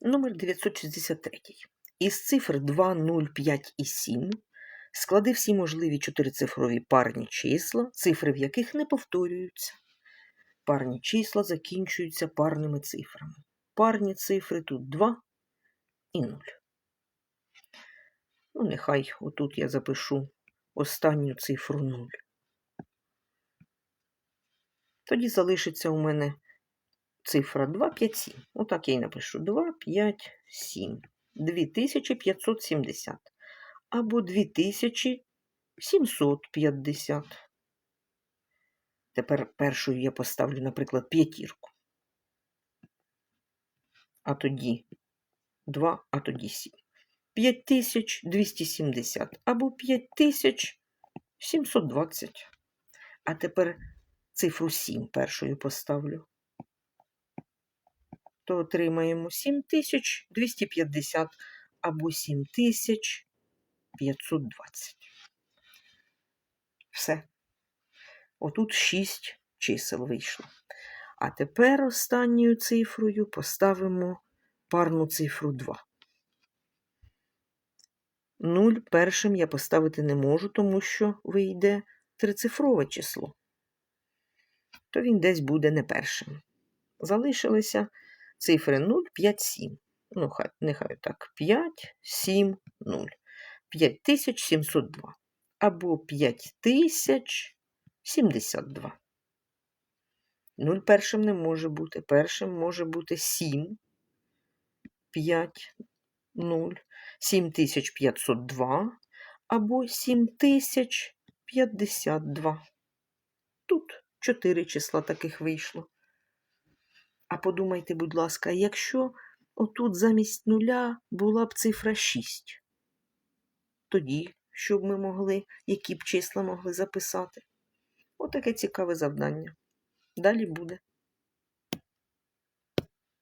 Номер 963. Із цифр 2, 0, 5 і 7 склади всі можливі чотирицифрові парні числа, цифри в яких не повторюються. Парні числа закінчуються парними цифрами. Парні цифри тут 2 і 0. Ну, нехай отут я запишу останню цифру 0. Тоді залишиться у мене цифра 2, 5, 7. Отак я і напишу. 2, 5, 7. 2570. Або 2750. Тепер першою я поставлю, наприклад, п'ятірку. А тоді 2, а тоді 7. 5270 або 5720. А тепер цифру 7 першою поставлю. То отримаємо 7250 або 7520. Все. Отут 6 чисел вийшло. А тепер останньою цифрою поставимо парну цифру 2. 0 першим я поставити не можу, тому що вийде трицифрове число. То він десь буде не першим. Залишилися цифри 0, 5, 7. Ну, хай, нехай так. 5, 7, 0. 5702. Або 5072. 0 першим не може бути. Першим може бути 7, 5, 0. 7502 або 7052. Тут чотири числа таких вийшло. А подумайте, будь ласка, якщо отут замість нуля була б цифра 6, тоді що б ми могли, які б числа могли записати? Отаке цікаве завдання. Далі буде.